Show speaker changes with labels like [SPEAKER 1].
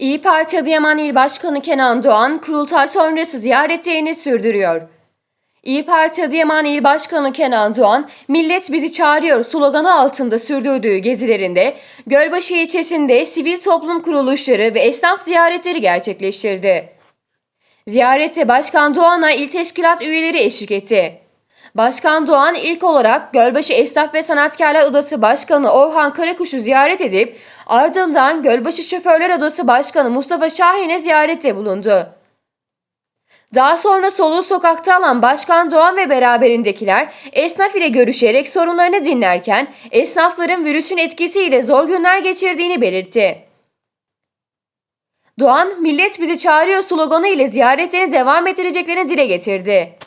[SPEAKER 1] İyi Parti Adıyaman İl Başkanı Kenan Doğan, kurultay sonrası ziyaretlerini sürdürüyor. İyi Parti Adıyaman İl Başkanı Kenan Doğan, millet bizi çağırıyor sloganı altında sürdürdüğü gezilerinde Gölbaşı ilçesinde sivil toplum kuruluşları ve esnaf ziyaretleri gerçekleştirdi. Ziyarette Başkan Doğan'a il teşkilat üyeleri eşlik etti. Başkan Doğan ilk olarak Gölbaşı Esnaf ve Sanatkarlar Odası Başkanı Orhan Karakuş'u ziyaret edip ardından Gölbaşı Şoförler Odası Başkanı Mustafa Şahin'e ziyarette bulundu. Daha sonra soluğu sokakta alan Başkan Doğan ve beraberindekiler esnaf ile görüşerek sorunlarını dinlerken esnafların virüsün etkisiyle zor günler geçirdiğini belirtti. Doğan, millet bizi çağırıyor sloganı ile ziyaretlerini devam ettireceklerini dile getirdi.